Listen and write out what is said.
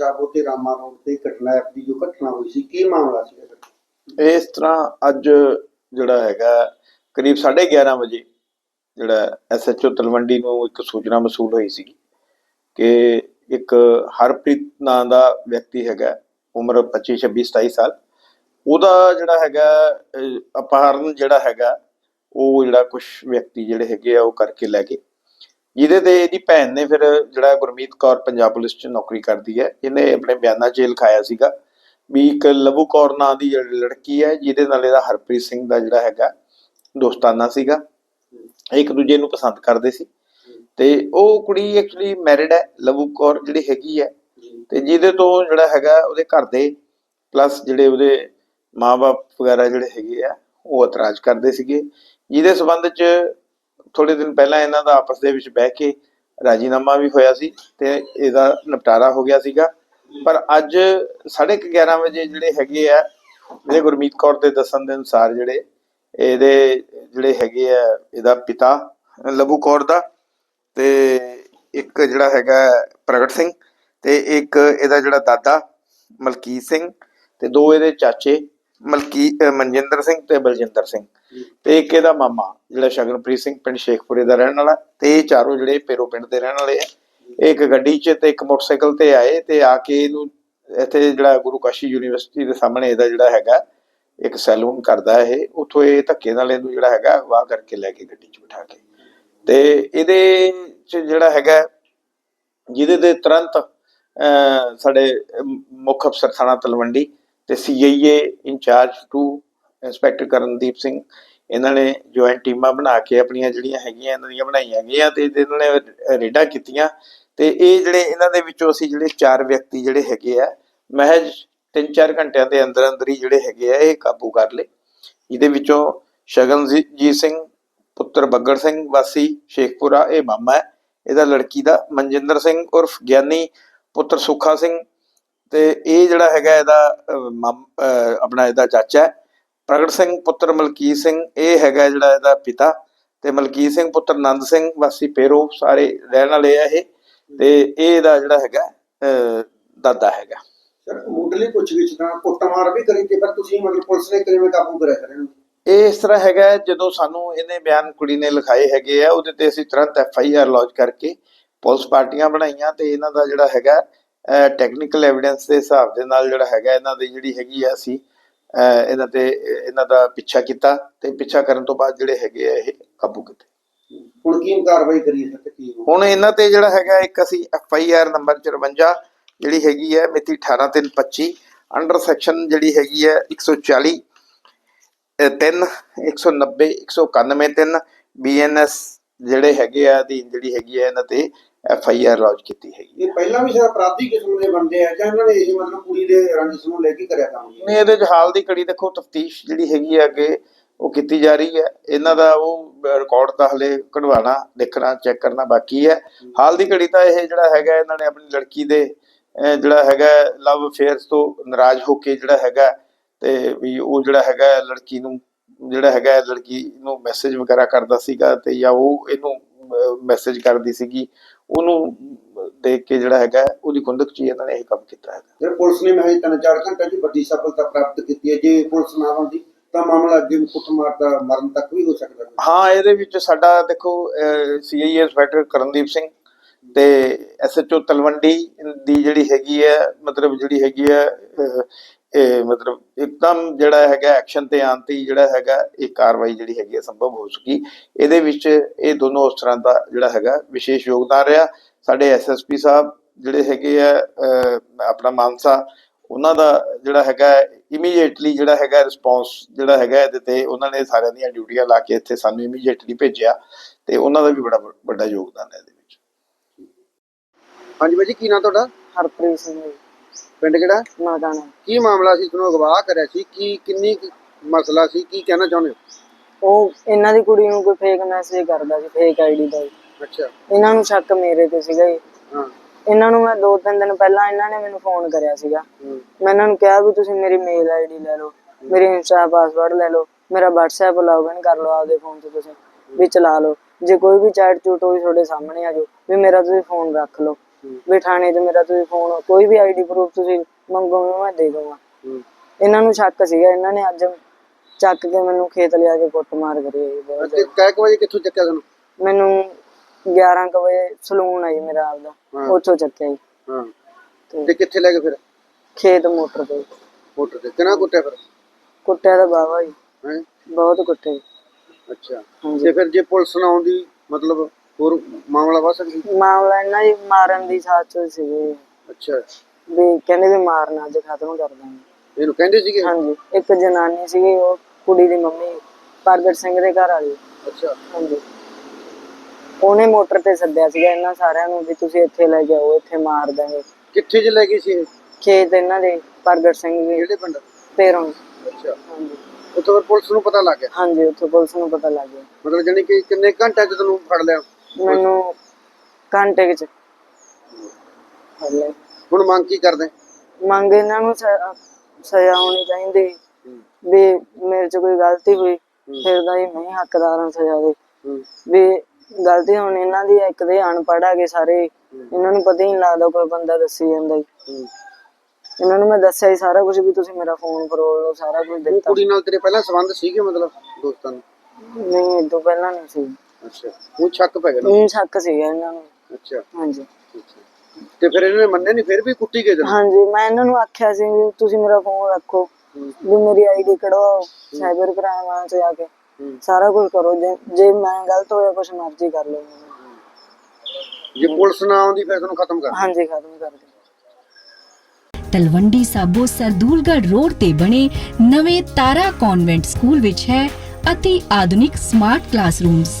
ਸਾਬੋ ਤੇ ਰਾਮਾ ਰੋਡ ਤੇ ਘਟਨਾ ਦੀ ਜੋ ਘਟਨਾ ਹੋਈ ਸੀ, ਕੀ ਮਾਮਲਾ ਸੀ ਇਸ ਤਰ੍ਹਾਂ ਅੱਜ ਜਿਹੜਾ ਹੈਗਾ ਕਰੀਬ 11:30 ਵਜੇ ਜਿਹੜਾ ਐਸਐਚਓ ਤਲਵੰਡੀ ਨੂੰ ਇੱਕ ਸੂਚਨਾ ਮਸੂਲ ਹੋਈ ਸੀ ਕਿ ਇੱਕ ਹਰਪ੍ਰੀਤ ਨਾਂ ਦਾ ਵਿਅਕਤੀ ਹੈਗਾ ਉਮਰ 25 26 27 ਸਾਲ। ਉਹਦਾ ਜਿਹੜਾ ਹੈਗਾ ਅਪਹਰਨ ਜਿਹੜਾ ਹੈਗਾ ਉਹ ਜਿਹੜਾ ਕੁਝ ਵਿਅਕਤੀ ਜਿਹੜੇ ਹੈਗੇ ਆ, ਉਹ ਕਰਕੇ ਲੈ ਗਏ। ਜਿਹਦੇ ਤੇ ਇਹਦੀ ਭੈਣ ਨੇ ਫਿਰ ਜਿਹੜਾ ਗੁਰਮੀਤ ਕੌਰ ਪੰਜਾਬ ਪੁਲਿਸ 'ਚ ਨੌਕਰੀ ਕਰਦੀ ਹੈ, ਇਹਨੇ ਆਪਣੇ ਬਿਆਨਾਂ 'ਚ ਲਿਖਾਇਆ ਸੀਗਾ ਵੀ ਇੱਕ ਲਵੂ ਕੌਰ ਨਾਂ ਦੀ ਜਿਹੜੀ ਲੜਕੀ ਹੈ, ਜਿਹਦੇ ਨਾਲ ਇਹਦਾ ਹਰਪ੍ਰੀਤ ਸਿੰਘ ਦਾ ਜਿਹੜਾ ਹੈਗਾ ਦੋਸਤਾਨਾ ਸੀਗਾ ਇੱਕ ਦੂਜੇ ਨੂੰ ਪਸੰਦ ਕਰਦੇ ਸੀ। ਤੇ ਉਹ ਕੁੜੀ ਐਕਚੁਅਲੀ ਮੈਰਿਡ ਹੈ, ਲਵੂ ਕੌਰ ਜਿਹੜੀ ਹੈਗੀ ਹੈ। ਤੇ ਜਿਹਦੇ ਤੋਂ ਜਿਹੜਾ ਹੈਗਾ ਉਹਦੇ ਘਰ ਦੇ ਪਲੱਸ ਜਿਹੜੇ ਉਹਦੇ ਮਾਪੇ ਵਗੈਰਾ ਜਿਹੜੇ ਹੈਗੇ ਆ, ਉਹ ਇਤਰਾਜ਼ ਕਰਦੇ ਸੀਗੇ। ਜਿਹਦੇ ਸਬੰਧ ਚ ਥੋੜੇ ਦਿਨ ਪਹਿਲਾਂ ਇਹਨਾਂ ਦਾ ਆਪਸ ਦੇ ਵਿੱਚ ਬਹਿ ਕੇ ਰਾਜੀਨਾਮਾ ਵੀ ਹੋਇਆ ਸੀ ਤੇ ਇਹਦਾ ਨਿਪਟਾਰਾ ਹੋ ਗਿਆ ਸੀਗਾ। ਪਰ ਅੱਜ 11:30 ਵਜੇ ਜਿਹੜੇ ਹੈਗੇ ਆ, ਜਿਹੜੇ ਗੁਰਮੀਤ ਕੌਰ ਦੇ ਦੱਸਣ ਦੇ ਅਨੁਸਾਰ ਜਿਹੜੇ ਇਹਦੇ ਜਿਹੜੇ ਹੈਗੇ ਆ, ਇਹਦਾ ਪਿਤਾ ਲਬੂ ਕੌਰ ਦਾ ਤੇ ਇੱਕ ਜਿਹੜਾ ਹੈਗਾ ਪ੍ਰਗਟ ਸਿੰਘ ਤੇ ਇੱਕ ਇਹਦਾ ਜਿਹੜਾ ਦਾਦਾ ਮਲਕੀਤ ਸਿੰਘ ਤੇ ਦੋ ਇਹਦੇ ਚਾਚੇ ਮਲਕੀ ਅਹ ਮਨਜਿੰਦਰ ਸਿੰਘ ਤੇ ਬਲਜਿੰਦਰ ਸਿੰਘ ਤੇ ਇੱਕ ਇਹਦਾ ਮਾਮਾ ਜਿਹੜਾ ਸ਼ਗਨਪ੍ਰੀਤ ਸਿੰਘ ਪਿੰਡ ਸ਼ੇਖਪੁਰੇ ਦਾ ਰਹਿਣ ਵਾਲਾ ਤੇ ਇਹ ਚਾਰੋਂ ਜਿਹੜੇ ਪੇਰੋ ਪਿੰਡ ਦੇ ਰਹਿਣ ਵਾਲੇ ਆ। ਇਹ ਇੱਕ ਗੱਡੀ 'ਚ ਤੇ ਇੱਕ ਮੋਟਰਸਾਈਕਲ ਤੇ ਆਏ ਤੇ ਆ ਕੇ ਇਹਨੂੰ ਇੱਥੇ ਜਿਹੜਾ ਗੁਰੂ ਕਾਸ਼ੀ ਯੂਨੀਵਰਸਿਟੀ ਦੇ ਸਾਹਮਣੇ ਇਹਦਾ ਜਿਹੜਾ ਹੈਗਾ ਇੱਕ ਸੈਲੂਨ ਕਰਦਾ ਇਹ ਉੱਥੋਂ ਇਹ ਧੱਕੇ ਨਾਲ ਇਹਨੂੰ ਜਿਹੜਾ ਹੈਗਾ ਵਾਹ ਕਰਕੇ ਲੈ ਕੇ ਗੱਡੀ 'ਚ ਬਿਠਾ ਕੇ। ਤੇ ਇਹਦੇ 'ਚ ਜਿਹੜਾ ਹੈਗਾ ਜਿਹਦੇ ਦੇ ਤੁਰੰਤ ਅਹ, ਸਾਡੇ ਅਮ, ਮੁੱਖ ਅਫਸਰ ਥਾਣਾ ਤਲਵੰਡੀ ਤੇ CIA incharge two inspector Karandeep Singh. ਇਹਨਾਂ ਨੇ ਜੁਆਇੰਟ ਟੀਮਾਂ ਬਣਾ ਕੇ ਆਪਣੀਆਂ ਜਿਹੜੀਆਂ ਹੈਗੀਆਂ, ਇਹਨਾਂ ਦੀਆਂ ਬਣਾਈਆਂ ਗਈਆਂ ਤੇ ਇਹਨਾਂ ਨੇ ਰੇਡਾਂ ਕੀਤੀਆਂ। ਤੇ ਇਹ ਜਿਹੜੇ ਇਹਨਾਂ ਦੇ ਵਿੱਚੋਂ ਅਸੀਂ ਜਿਹੜੇ ਚਾਰ ਵਿਅਕਤੀ ਜਿਹੜੇ ਹੈਗੇ ਆ, ਮਹਿਜ 3-4 ਘੰਟਿਆਂ ਦੇ ਅੰਦਰ ਅੰਦਰ ਹੀ ਜਿਹੜੇ ਹੈਗੇ ਆ, ਇਹ ਕਾਬੂ ਕਰ ਲਏ। ਇਹਦੇ ਵਿੱਚੋਂ ਸ਼ਗਨਜੀਤ ਸਿੰਘ, ਪੁੱਤਰ ਬੱਗੜ ਸਿੰਘ, ਵਾਸੀ ਸ਼ੇਖਪੁਰਾ, ਇਹ ਮਾਮਾ ਹੈ। ਇਹਦਾ ਲੜਕੀ ਦਾ ਮਨਜਿੰਦਰ ਸਿੰਘ ਉਰਫ ਗਿਆਨੀ, ਪੁੱਤਰ ਸੁੱਖਾ ਸਿੰਘ ਤੇ ਇਹ ਜਿਹੜਾ ਹੈਗਾ ਇਹਦਾ ਆਪਣਾ ਇਹਦਾ ਚਾਚਾ ਹੈ। ਪ੍ਰਗਟ ਸਿੰਘ ਪੁੱਤਰ ਮਲਕੀਤ ਸਿੰਘ ਇਹ ਹੈਗਾ ਜਿਹੜਾ ਇਹਦਾ ਪਿਤਾ। ਤੇ ਮਲਕੀਤ ਸਿੰਘ ਪੁੱਤਰ ਨੰਦ ਸਿੰਘ ਵਾਸੀ ਪੇਰੋ ਸਾਰੇ ਰਹਿਣ ਵਾਲੇ ਆ ਇਹ। ਤੇ ਇਹ ਇਹਦਾ ਜਿਹੜਾ ਹੈਗਾ ਦਾਦਾ ਹੈਗਾ। ਮੁੱਢਲੀ ਪੁੱਛਗਿੱਛ ਕੁੱਟਮਾਰ ਵੀ ਕਰੀ ਤੇ ਪਰ ਤੁਸੀਂ ਮਤਲਬ ਪੁਲਿਸ ਨੇ ਕਿਵੇਂ ਕਾਬੂ ਕਰਿਆ ਸਰ ਇਹਨੂੰ? ਇਹ ਇਸ ਤਰ੍ਹਾਂ ਹੈਗਾ ਜਦੋਂ ਸਾਨੂੰ ਇਹਨੇ ਬਿਆਨ ਕੁੜੀ ਨੇ ਲਿਖਾਏ ਹੈਗੇ ਆ ਉਹਦੇ ਤੇ ਅਸੀਂ ਤੁਰੰਤ ਐਫ ਆਈ ਆਰ ਲੌਂਚ ਕਰਕੇ ਪੁਲਿਸ ਪਾਰਟੀਆਂ ਬਣਾਈਆਂ ਤੇ ਇਹਨਾਂ ਦਾ ਜਿਹੜਾ ਹੈਗਾ ਟੈਕਨੀਕਲ ਐਵੀਡੈਂਸ ਦੇ ਹਿਸਾਬ ਦੇ ਨਾਲ ਜਿਹੜਾ ਹੈਗਾ ਇਹਨਾਂ ਦੀ ਜਿਹੜੀ ਹੈਗੀ ਆ ਅਸੀਂ ਇਹਨਾਂ ਤੇ ਇਹਨਾਂ ਦਾ ਪਿੱਛਾ ਕੀਤਾ ਤੇ ਪਿੱਛਾ ਕਰਨ ਤੋਂ ਬਾਅਦ ਜਿਹੜੇ ਹੈਗੇ ਆ ਇਹ ਕਾਬੂ ਕੀਤੇ। ਹੁਣ ਕੀ ਕਾਰਵਾਈ ਕਰੀ ਤੇ ਕੀ ਹੁਣ ਇਹਨਾਂ ਤੇ ਜਿਹੜਾ ਹੈਗਾ ਇੱਕ ਅਸੀਂ ਐਫ ਆਈ ਆਰ ਨੰਬਰ 54 ਜਿਹੜੀ ਹੈਗੀ ਹੈ ਮਿਤੀ 18325 ਅੰਡਰ ਸੈਕਸ਼ਨ ਜਿਹੜੀ ਹੈਗੀ ਹੈ 140 3 190 191 3 ਬੀਐਨਐਸ ਜਿਹੜੇ ਹੈਗੇ ਆ ਦੀ ਜਿਹੜੀ ਹੈਗੀ ਹੈ ਇਹਨਾਂ ਤੇ ਐਫ ਆਈ ਆਰ ਲੌਂਚ ਕੀਤੀ ਹੈਗੀ ਇਹ ਪਹਿਲਾਂ ਵੀ ਸਰ ਅਪਰਾਧੀ ਕਿਸਮ ਦੇ ਬੰਦੇ ਆ ਜਾਂ ਇਹਨਾਂ ਨੇ ਇਹ ਮਤਲਬ ਕੁੜੀ ਦੇ ਰੰਜਿਸ਼ ਨੂੰ ਲੈ ਕੇ ਕਰਿਆ ਕੰਮ? ਨੇ ਇਹਦੇ ਚ ਹਾਲ ਦੀ ਕੜੀ ਦੇਖੋ ਤਫਤੀਸ਼ ਜਿਹੜੀ ਹੈਗੀ ਆ ਅੱਗੇ ਉਹ ਕੀਤੀ ਜਾ ਰਹੀ ਹੈ। ਇਹਨਾਂ ਦਾ ਉਹ ਰਿਕਾਰਡ ਤਾਂ ਹਲੇ ਕਢਵਾਣਾ ਦੇਖਣਾ ਚੈੱਕ ਕਰਨਾ ਬਾਕੀ ਹੈ। ਹਾਲ ਦੀ ਘੜੀ ਤਾਂ ਇਹ ਜਿਹੜਾ ਹੈਗਾ ਇਹਨਾਂ ਨੇ ਆਪਣੀ ਲੜਕੀ ਦੇ ਜਿਹੜਾ ਹੈਗਾ ਲਵ ਅਫੇਅਰਸ ਤੋਂ ਨਾਰਾਜ਼ ਹੋ ਕੇ ਜਿਹੜਾ ਹੈਗਾ ਤੇ ਵੀ ਉਹ ਜਿਹੜਾ ਹੈਗਾ ਲੜਕੀ ਨੂੰ ਜਿਹੜਾ ਹੈਗਾ ਲੜਕੀ ਨੂੰ ਮੈਸੇਜ ਵਗੈਰਾ ਕਰਦਾ ਸੀਗਾ ਤੇ ਜਾਂ ਉਹ ਇਹਨੂੰ ਮੈਸੇਜ ਕਰਦੀ ਸੀਗੀ। ਉਹਨੂੰ ਦੇਖ ਕੇ ਜਿਹੜਾ ਹੈਗਾ ਉਹਦੀ ਕੁੰਦਕ ਚ ਹੀ ਇਹਨਾਂ ਨੇ ਇਹ ਕੰਮ ਕੀਤਾ ਹੈਗਾ। ਫਿਰ ਪੁਲਿਸ ਨੇ ਮਹਿਜ ਤਿੰਨ ਚਾਰ ਘੰਟੇ ਦੀ ਵੱਡੀ ਸਫਲਤਾ ਪ੍ਰਾਪਤ ਕੀਤੀ ਹੈ। ਜੇ ਪੁਲਿਸ ਨਾ ਹੁੰਦੀ ਤਾਂ ਮਾਮਲਾ ਅੱਗੇ ਵੀ ਕੁੱਟਮਾਰ ਦਾ ਮਰਨ ਤੱਕ ਵੀ ਹੋ ਸਕਦਾ। ਸੀ ਹਾਂ ਇਹਦੇ ਵਿੱਚ ਸਾਡਾ ਦੇਖੋ ਸੀਆਈਏ ਇੰਸਪੈਕਟਰ ਕਰਨਦੀਪ ਸਿੰਘ ਤੇ ਐਸਐਚਓ ਤਲਵੰਡੀ ਦੀ ਜਿਹੜੀ ਹੈਗੀ ਹੈ ਮਤਲਬ ਜਿਹੜੀ ਹੈਗੀ ਹੈ ਇਹ ਮਤਲਬ ਇੱਕਦਮ ਜਿਹੜਾ ਹੈਗਾ ਐਕਸ਼ਨ ਤੇ ਆਉਣ ਤੇ ਹੀ ਜਿਹੜਾ ਹੈਗਾ ਇਹ ਕਾਰਵਾਈ ਜਿਹੜੀ ਹੈਗੀ ਹੈ ਸੰਭਵ ਹੋ ਸਕੀ ਇਹਦੇ ਵਿੱਚ ਇਹ ਦੋਨੋਂ ਉਸ ਤਰ੍ਹਾਂ ਦਾ ਜਿਹੜਾ ਹੈਗਾ ਵਿਸ਼ੇਸ਼ ਯੋਗਦਾਨ ਰਿਹਾ। ਸਾਡੇ ਐਸਐਸਪੀ ਸਾਹਿਬ ਜਿਹੜੇ ਹੈਗੇ ਆ ਆਪਣਾ ਮਾਨਸਾ ਉਹਨਾਂ ਦਾ ਜਿਹੜਾ ਹੈਗਾ ਇਮੀਡੀਏਟਲੀ ਜਿਹੜਾ ਹੈਗਾ ਰਿਸਪੌਂਸ ਜਿਹੜਾ ਹੈਗਾ ਇਹਦੇ ਤੇ ਉਹਨਾਂ ਨੇ ਸਾਰਿਆਂ ਦੀਆਂ ਡਿਊਟੀਆਂ ਲਾ ਕੇ ਇੱਥੇ ਸਾਨੂੰ ਇਮੀਡੀਏਟਲੀ ਭੇਜਿਆ ਤੇ ਉਹਨਾਂ ਦਾ ਵੀ ਬੜਾ ਵੱਡਾ ਯੋਗਦਾਨ ਹੈ ਇਹਦੇ ਵਿੱਚ। ਹਾਂਜੀ ਬਾਈ ਜੀ ਕੀ ਨਾਂ ਤੁਹਾਡਾ? ਹਰਪ੍ਰੀਤ ਸਿੰਘ ਜੀ, ਪਿੰਡ ਕਿਹੜਾ? ਨਾਦਾਨਾ ਕੀ ਮਾਮਲਾ ਸੀ? ਤੁਹਾਨੂੰ ਅਗਵਾ ਕਰਿਆ ਸੀ। ਕੀ ਕਿੰਨੀ ਕੁ ਮਸਲਾ ਸੀ? ਕੀ ਕਹਿਣਾ ਚਾਹੁੰਦੇ ਹੋ? ਉਹ ਇਹਨਾਂ ਦੀ ਕੁੜੀ ਨੂੰ ਕੋਈ ਫੇਕ ਮੈਸੇਜ ਕਰਦਾ ਸੀ ਫੇਕ ਆਈਡੀ ਦਾ। ਅੱਛਾ। ਇਹਨਾਂ ਨੂੰ ਸ਼ੱਕ ਮੇਰੇ ਤੇ ਸੀਗਾ ਜੀ। ਹਾਂ। ਇਹਨਾਂ ਨੂੰ ਮੈਂ ਦੋ ਤਿੰਨ ਦਿਨ ਪਹਿਲਾਂ ਇਹਨਾਂ ਨੇ ਮੈਨੂੰ ਫੋਨ ਕਰਿਆ ਸੀਗਾ। ਹੂੰ, ਮੈਂ ਇਹਨਾਂ ਨੂੰ ਕਿਹਾ ਵੀ ਤੁਸੀਂ ਮੇਰੀ ਮੇਲ ਆਈਡੀ ਲੈ ਲਓ ਮੇਰੀ ਇੰਸਟਾ ਪਾਸਵਰਡ ਲੈ ਲਓ ਮੇਰਾ WhatsApp ਲੌਗਇਨ ਕਰ ਲਓ ਆਪਦੇ ਫੋਨ ਤੇ ਤੁਸੀਂ ਵੀ ਚਲਾ ਲਓ। ਜੇ ਕੋਈ ਵੀ ਚੈਟ ਚੂਟ ਹੋਈ ਤੁਹਾਡੇ ਸਾਹਮਣੇ ਆ ਜਾਓ ਵੀ ਮੇਰਾ ਤੁਸੀਂ ਫੋਨ ਰੱਖ ਲਓ। ਵੀ ਥਾਣੇ 'ਚ ਮੇਰਾ ਤੁਸੀਂ ਫੋਨ ਕੋਈ ਵੀ ਆਈਡੀ ਪ੍ਰੂਫ ਤੁਸੀਂ ਮੰਗੋਗੇ ਮੈਂ ਦੇ ਦਊਂਗਾ। ਹੂੰ। ਇਹਨਾਂ ਨੂੰ ਸ਼ੱਕ ਸੀਗਾ ਇਹਨਾਂ ਨੇ ਅੱਜ ਚੱਕ ਕੇ ਮੈਨੂੰ ਖੇਤ ਲਿਆ ਕੇ ਕੁੱਟਮਾਰ ਕਰੀ ਹੈ ਜੀ ਬਹੁਤ ਅਤੇ ਕੈ ਕੁ ਵਜੇ ਕਿੱਥੋਂ ਚੱਕਿਆ ਤੁਹਾਨੂੰ? ਮੈਨੂੰ 11 ਕੁ ਵਜੇ ਸਲੂਨ ਆਈ ਮੇਰਾ ਆਪਦਾ ਹਾਂ। ਉੱਥੋਂ ਚੱਕਿਆ ਜੀ। ਹਾਂ। ਤੇ ਤੇ ਕਿੱਥੇ ਲੈ ਗਏ ਫਿਰ? ਖੇਤ ਮੋਟਰ ਤੇ। ਮੋਟਰ ਤੇ। ਕਿਹਨਾਂ ਕੁੱਟਿਆ ਫਿਰ? ਕੁੱਟਿਆ ਤਾਂ ਬਾਵਾ ਜੀ। ਹੈ? ਬਹੁਤ ਕੁੱਟੇ। ਅੱਛਾ। ਹਾਂਜੀ। ਤੇ ਫਿਰ ਜੇ ਪੁਲਿਸ ਨਾ ਆਉਂਦੀ ਮਤਲਬ ਹੋਰ ਮਾਮਲਾ ਵਾ ਸਕਦੀ? ਮਾਮਲਾ ਇਹਨਾਂ ਦੀ ਮਾਰਨ ਦੀ ਸਾਚ ਸੀਗੀ। ਅੱਛਾ। ਵੀ ਕਹਿੰਦੇ ਵੀ ਮਾਰਨਾ ਅੱਜ ਖਤਮ ਕਰ ਦਾਂਗੇ। ਇਹਨੂੰ ਕਹਿੰਦੇ ਸੀਗੇ? ਹਾਂਜੀ ਇੱਕ ਜਨਾਨੀ ਸੀਗੀ ਉਹ ਕੁੜੀ ਦੀ ਮੰਮੀ ਪ੍ਰਗਟ ਸਿੰਘ ਦੇ ਘਰ ਵਾਲੀ। ਅੱਛਾ। ਹਾਂਜੀ। ਉਹਨੇ ਮੋਟਰ ਤੇ ਸੱਦਿਆ ਸੀਗਾ ਇਹਨਾਂ ਸਾਰਿਆਂ ਨੂੰ ਵੀ ਤੁਸੀਂ ਇੱਥੇ ਲੈ ਆਓ ਇੱਥੇ ਮਾਰ ਦਾਂਗੇ। ਕਿੱਥੇ ਜੇ ਲੈ ਗਈ ਸੀ ਇਹ? ਖੇਤ ਇਹਨਾਂ ਦੇ ਪ੍ਰਗਟ ਸਿੰਘ ਦੇ। ਕਿਹੜੇ ਪਿੰਡ? ਪੇਰੋਂ। ਅੱਛਾ। ਹਾਂਜੀ। ਉੱਥੋਂ ਫਿਰ ਪੁਲਿਸ ਨੂੰ ਪਤਾ ਲੱਗ ਗਿਆ? ਹਾਂਜੀ ਉੱਥੇ ਪੁਲਿਸ ਨੂੰ ਪਤਾ ਲੱਗ ਗਿਆ। ਮਤਲਬ ਜਾਨੀ ਕਿ ਕਿੰਨੇ ਘੰਟੇ ਚ ਤੈਨੂੰ ਫੜ ਲਿਆ? ਮੈਨੂੰ ਘੰਟੇ ਕੁ ਚ। ਫੜ ਲਿਆ। ਹੁਣ ਮੰਗ ਕੀ ਕਰਦੇ? ਮੰਗ ਇਹਨਾਂ ਨੂੰ ਸ- ਸਜ਼ਾ ਹੋਣੀ ਚਾਹੀਦੀ। ਵੀ ਮੇਰੇ ਚ ਕੋਈ ਗਲਤੀ ਹੋਈ ਫਿਰ ਮੈਂ ਹੀ ਹੱਕਦਾਰ ਹਾਂ ਸਜ਼ਾ ਦੇ। ਹੂੰ। ਵੀ ਗਲਤੀ ਹੁਣ ਇਹਨਾਂ ਦੀ ਹੈ, ਇੱਕ ਦੇ ਅਨਪੜ੍ਹ ਹੈਗੇ ਸਾਰੇ। ਇਹਨਾਂ ਨੂੰ ਪਤਾ ਹੀ ਨਹੀਂ ਲੱਗਦਾ ਕੋਈ ਬੰਦਾ ਦੱਸੀ ਜਾਂਦਾ ਜੀ ਹੂੰ। ਇਹਨਾਂ ਨੂੰ ਮੈਂ ਦੱਸਿਆ ਹੀ ਸਾਰਾ ਕੁਝ ਵੀ ਤੁਸੀਂ ਮੇਰਾ ਫੋਨ ਫਰੋਲ ਲਓ ਸਾਰਾ ਕੁਝ ਉਹ ਦਿੱਤਾ। ਕੁੜੀ ਨਾਲ ਤੇਰੇ ਪਹਿਲਾਂ ਸੰਬੰਧ ਸੀਗੇ ਮਤਲਬ ਦੋਸਤਾਂ ਨੂੰ ਨਹੀਂ ਇਹ ਤੋਂ ਪਹਿਲਾਂ ਨਹੀਂ ਸੀ। ਅੱਛਾ। ਉਹ ਸ਼ੱਕ ਪੈ ਗਿਆ ਨਾ? ਨਹੀਂ ਸ਼ੱਕ ਸੀਗਾ ਇਹਨਾਂ ਨੂੰ। ਅੱਛਾ। ਹਾਂਜੀ। ਤੇ ਫਿਰ ਇਹਨਾਂ ਨੇ ਮੰਨੇ ਨਹੀਂ ਫਿਰ ਵੀ ਕੁੱਟੀ ਗਏ ਤੈਨੂੰ ਹਾਂਜੀ ਮੈਂ ਇਹਨਾਂ ਨੂੰ ਆਖਿਆ ਸੀ ਵੀ ਤੁਸੀਂ ਮੇਰਾ ਫੋਨ ਰੱਖੋ ਵੀ ਮੇਰੀ ਆਈਡੀ ਕਢਵਾਓ ਸਾਈਬਰ ਕ੍ਰਾਈਮ ਵਾਲਿਆਂ ਚ ਜਾ ਕੇ। ਹੂੰ। ਸਾਰਾ ਕੁਝ ਕਰੋ ਜੇ ਜੇ ਮੈਂ ਗਲਤ ਹੋਇਆ ਕੁਝ ਮਰਜ਼ੀ ਕਰ ਲਓ। ਜੇ ਪੁਲਿਸ ਨਾ ਆਉਂਦੀ ਫਿਰ ਤੈਨੂੰ ਖਤਮ ਕਰ ਹਾਂਜੀ ਖਤਮ ਕਰ ਦਿਓ ਤਲਵੰਡੀ ਸਾਬੋ ਸਰਦੂਲਗੜ੍ਹ ਰੋਡ ਤੇ ਬਣੇ ਨਵੇਂ ਤਾਰਾ ਕਨਵੈਂਟ ਸਕੂਲ ਵਿੱਚ ਹੈ ਅਤੀ ਆਧੁਨਿਕ smart classrooms